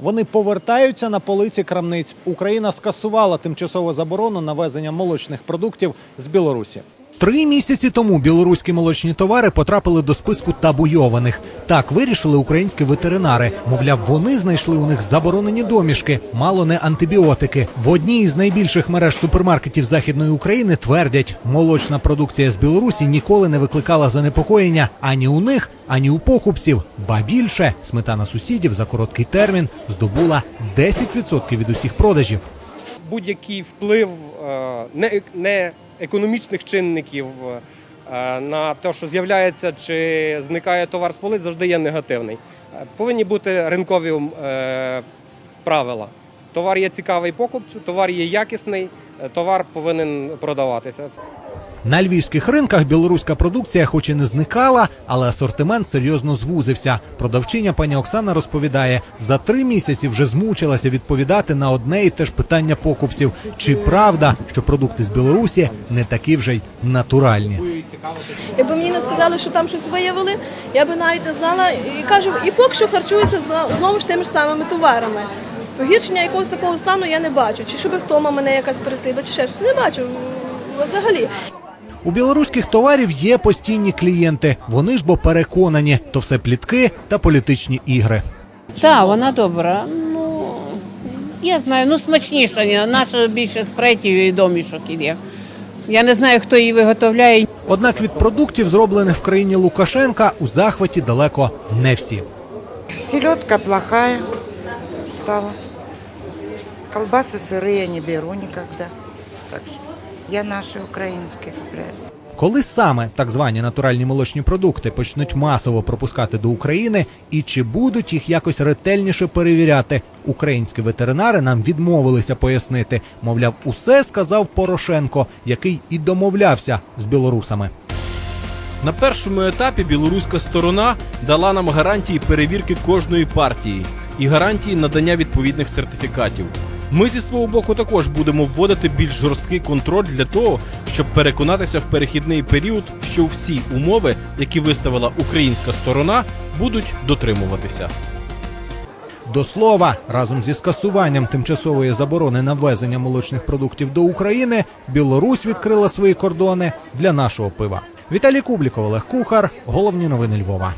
Вони повертаються на полиці крамниць. Україна скасувала тимчасову заборону на везення молочних продуктів з Білорусі. Три місяці тому білоруські молочні товари потрапили до списку табуйованих. Так вирішили українські ветеринари. Мовляв, вони знайшли у них заборонені домішки, мало не антибіотики. В одній із найбільших мереж супермаркетів західної України твердять, молочна продукція з Білорусі ніколи не викликала занепокоєння ані у них, ані у покупців. Ба більше сметана сусідів за короткий термін здобула 10% від усіх продажів. будь-який вплив е, не, економічних чинників на те, що з'являється чи зникає товар з полиць, завжди є негативний. Е, Повинні бути ринкові е, правила. Товар є цікавий покупцю, товар є якісний, е, товар повинен продаватися. На львівських ринках білоруська продукція, хоч і не зникала, але асортимент серйозно звузився. Продавчиня пані Оксана розповідає, за три місяці вже змучилася відповідати на одне і те ж питання покупців: чи правда, що продукти з Білорусі не такі вже й натуральні? Якби мені не сказали, що там щось виявили, я би навіть не знала. І кажу, і поки що харчуються знову ж тими ж самими товарами. Погіршення якогось такого стану я не бачу. Чи щоб втома мене якась переслідує, чи ще щось не бачу. Взагалі. У білоруських товарів є постійні клієнти. Вони ж бо переконані, то все плітки та політичні ігри. Так, вона добра. Ну я знаю, ну смачніша. ні, Наша більше спретів і домішок іде. Я не знаю, хто її виготовляє. Однак від продуктів, зроблених в країні Лукашенка, у захваті далеко не всі. Селедка плохая стала. Колбасы сырые я не беру никогда. Так что я наши украинские купляю. Коли саме так звані натуральні молочні продукти почнуть масово пропускати до України, і чи будуть їх якось ретельніше перевіряти? Українські ветеринари нам відмовилися пояснити. Мовляв, усе сказав Порошенко, який і домовлявся з білорусами. На першому етапі білоруська сторона дала нам гарантії перевірки кожної партії і гарантії надання відповідних сертифікатів. Ми зі свого боку також будемо вводити більш жорсткий контроль для того, щоб переконатися в перехідний період, що всі умови, які виставила українська сторона, будуть дотримуватися. До слова, разом зі скасуванням тимчасової заборони на ввезення молочних продуктів до України, Білорусь відкрила свої кордони для нашого пива. Віталій Кубліков, Олег Кухар. Головні новини Львова.